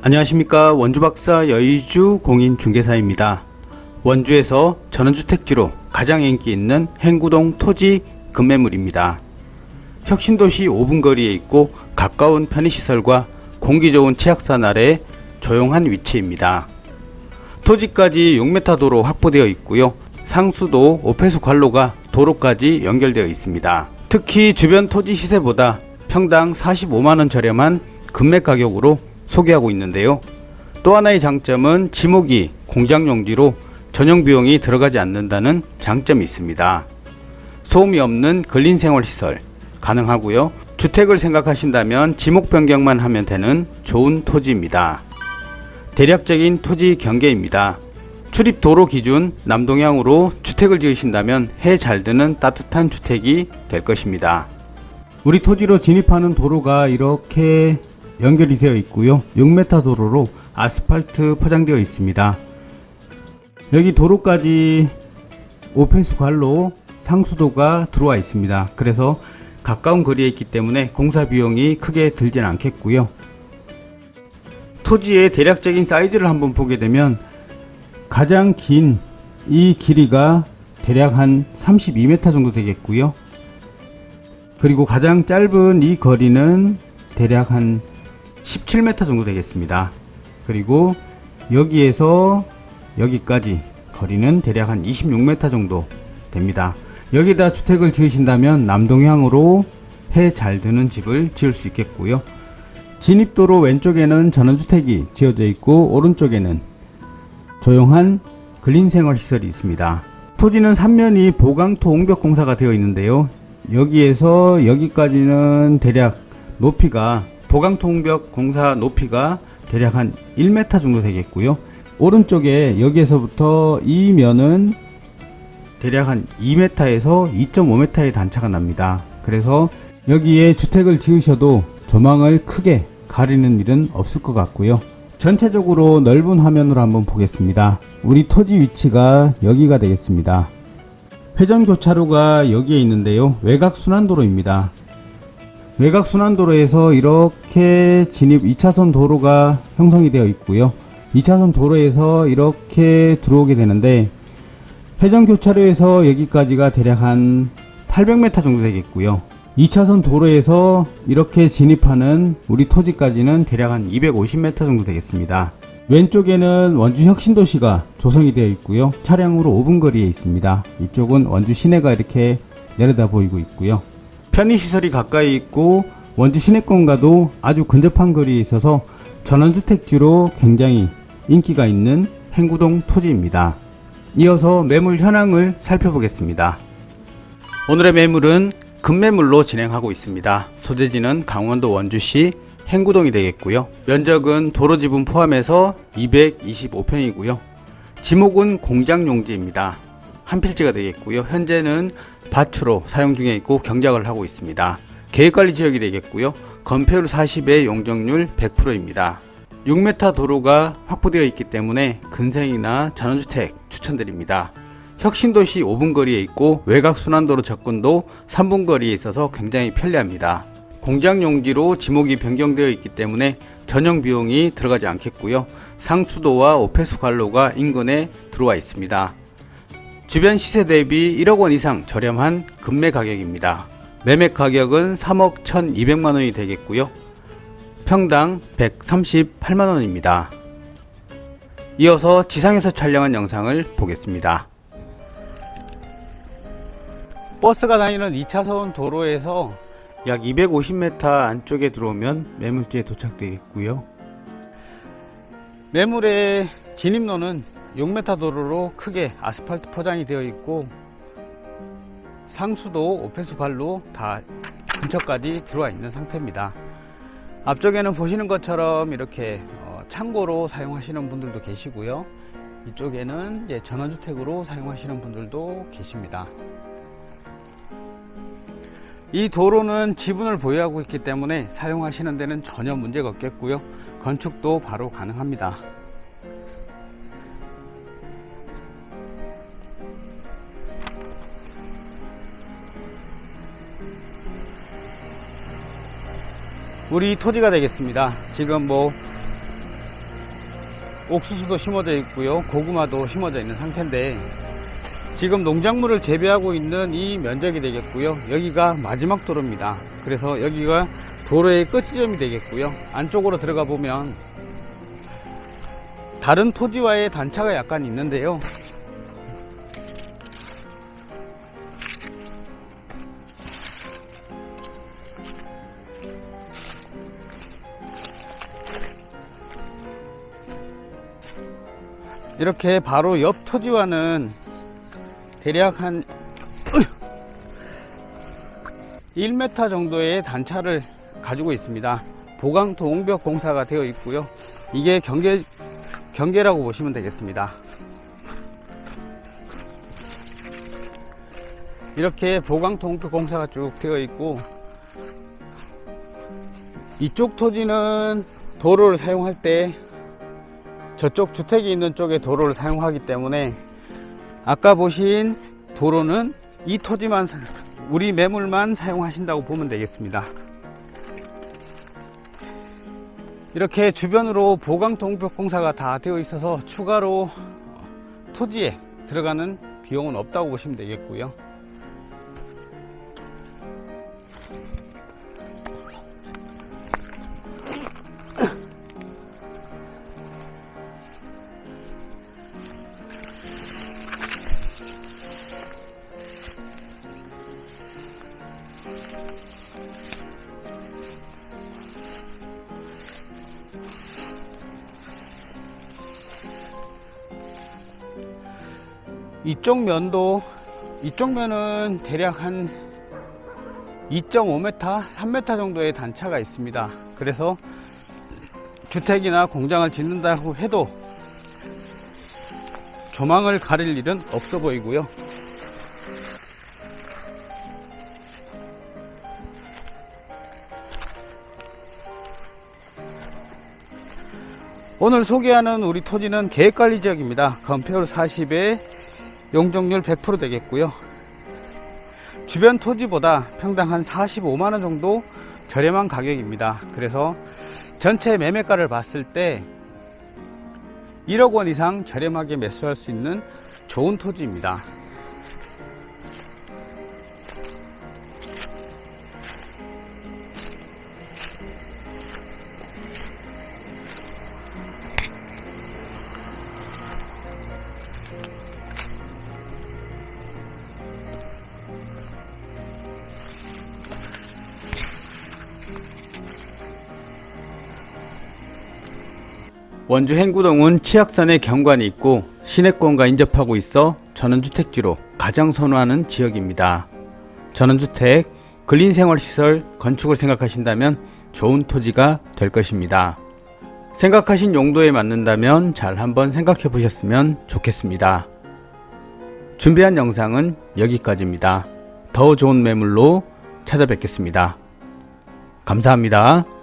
안녕하십니까 원주박사 여의주 공인중개사입니다. 원주에서 전원주택지로 가장 인기 있는 행구동 토지 급매물입니다. 혁신도시 5분 거리에 있고 가까운 편의시설과 공기 좋은 치악산 아래 조용한 위치입니다. 토지까지 6m 도로 확보되어 있고요. 상수도 오폐수 관로가 도로까지 연결되어 있습니다. 특히 주변 토지 시세보다 평당 45만원 저렴한 금매 가격으로 소개하고 있는데요. 또 하나의 장점은 지목이 공장 용지로 전용 비용이 들어가지 않는다는 장점이 있습니다. 소음이 없는 근린 생활 시설 가능하고요. 주택을 생각하신다면 지목 변경만 하면 되는 좋은 토지입니다. 대략적인 토지 경계입니다. 출입 도로 기준 남동향으로 주택을 지으신다면 해 잘 드는 따뜻한 주택이 될 것입니다. 우리 토지로 진입하는 도로가 이렇게 연결이 되어 있고요. 6m 도로로 아스팔트 포장되어 있습니다. 여기 도로까지 오펜스 관로 상수도가 들어와 있습니다. 그래서 가까운 거리에 있기 때문에 공사 비용이 크게 들진 않겠고요. 토지의 대략적인 사이즈를 한번 보게 되면 가장 긴 이 길이가 대략 한 32m 정도 되겠고요. 그리고 가장 짧은 이 거리는 대략 한 17m 정도 되겠습니다. 그리고 여기에서 여기까지 거리는 대략 한 26m 정도 됩니다. 여기다 주택을 지으신다면 남동향으로 해 잘 드는 집을 지을 수 있겠고요. 진입도로 왼쪽에는 전원주택이 지어져 있고 오른쪽에는 조용한 근린생활시설이 있습니다. 토지는 3면이 보강토 옹벽 공사가 되어 있는데요. 여기에서 여기까지는 대략 높이가 보강토 옹벽 공사 높이가 대략 한 1m 정도 되겠고요. 오른쪽에 여기에서부터 이 면은 대략 한 2m에서 2.5m의 단차가 납니다. 그래서 여기에 주택을 지으셔도 조망을 크게 가리는 일은 없을 것 같고요. 전체적으로 넓은 화면으로 한번 보겠습니다. 우리 토지 위치가 여기가 되겠습니다. 회전 교차로가 여기에 있는데요. 외곽 순환도로입니다. 외곽 순환도로에서 이렇게 진입 2차선 도로가 형성이 되어 있고요. 2차선 도로에서 이렇게 들어오게 되는데 회전 교차로에서 여기까지가 대략 한 800m 정도 되겠고요. 2차선 도로에서 이렇게 진입하는 우리 토지까지는 대략 한 250m 정도 되겠습니다. 왼쪽에는 원주 혁신도시가 조성이 되어 있고요. 차량으로 5분 거리에 있습니다. 이쪽은 원주 시내가 이렇게 내려다 보이고 있고요. 편의시설이 가까이 있고 원주 시내권과도 아주 근접한 거리에 있어서 전원주택지로 굉장히 인기가 있는 행구동 토지입니다. 이어서 매물 현황을 살펴보겠습니다. 오늘의 매물은 급매물로 진행하고 있습니다. 소재지는 강원도 원주시 행구동이 되겠고요. 면적은 도로 지분 포함해서 225평이고요. 지목은 공장 용지입니다. 한 필지가 되겠고요. 현재는 밭으로 사용 중에 있고 경작을 하고 있습니다. 계획관리 지역이 되겠고요. 건폐율 40에 용적률 100%입니다. 6m 도로가 확보되어 있기 때문에 근생이나 전원주택 추천드립니다. 혁신도시 5분 거리에 있고 외곽 순환도로 접근도 3분 거리에 있어서 굉장히 편리합니다. 공장 용지로 지목이 변경되어 있기 때문에 전용 비용이 들어가지 않겠고요. 상수도와 오폐수 관로가 인근에 들어와 있습니다. 주변 시세 대비 1억 원 이상 저렴한 금매 가격입니다. 매매 가격은 3억 1,200만 원이 되겠고요. 평당 138만 원입니다. 이어서 지상에서 촬영한 영상을 보겠습니다. 버스가 다니는 2차선 도로에서 약 250m 안쪽에 들어오면 매물지에 도착되겠고요. 매물의 진입로는 6m 도로로 크게 아스팔트 포장이 되어 있고 상수도 오폐수 발로 다 근처까지 들어와 있는 상태입니다. 앞쪽에는 보시는 것처럼 이렇게 어, 창고로 사용하시는 분들도 계시고요. 이쪽에는 전원주택으로 사용하시는 분들도 계십니다. 이 도로는 지분을 보유하고 있기 때문에 사용하시는 데는 전혀 문제가 없겠고요. 건축도 바로 가능합니다. 우리 토지가 되겠습니다. 지금 뭐 옥수수도 심어져 있고요. 고구마도 심어져 있는 상태인데 지금 농작물을 재배하고 있는 이 면적이 되겠고요. 여기가 마지막 도로입니다. 그래서 여기가 도로의 끝 지점이 되겠고요. 안쪽으로 들어가 보면 다른 토지와의 단차가 약간 있는데요. 이렇게 바로 옆 토지와는 대략 한 1m 정도의 단차를 가지고 있습니다. 보강토 옹벽 공사가 되어 있고요. 이게 경계, 경계라고 보시면 되겠습니다. 이렇게 보강토 옹벽 공사가 쭉 되어 있고 이쪽 토지는 도로를 사용할 때 저쪽 주택이 있는 쪽에 도로를 사용하기 때문에 아까 보신 도로는 이 토지만 사- 우리 매물만 사용하신다고 보면 되겠습니다. 이렇게 주변으로 보강통벽 공사가 다 되어 있어서 추가로 토지에 들어가는 비용은 없다고 보시면 되겠고요. 이쪽 면도 이쪽 면은 대략 한 2.5m, 3m 정도의 단차가 있습니다. 그래서 주택이나 공장을 짓는다고 해도 조망을 가릴 일은 없어 보이고요. 오늘 소개하는 우리 토지는 계획관리 지역입니다. 건폐율 40에 용적률 100% 되겠고요. 주변 토지보다 평당 한 45만원 정도 저렴한 가격입니다. 그래서 전체 매매가를 봤을 때 1억 원 이상 저렴하게 매수할 수 있는 좋은 토지입니다. 원주 행구동은 치악산의 경관이 있고 시내권과 인접하고 있어 전원주택지로 가장 선호하는 지역입니다. 전원주택, 근린생활시설 건축을 생각하신다면 좋은 토지가 될 것입니다. 생각하신 용도에 맞는다면 잘 한번 생각해 보셨으면 좋겠습니다. 준비한 영상은 여기까지입니다. 더 좋은 매물로 찾아뵙겠습니다. 감사합니다.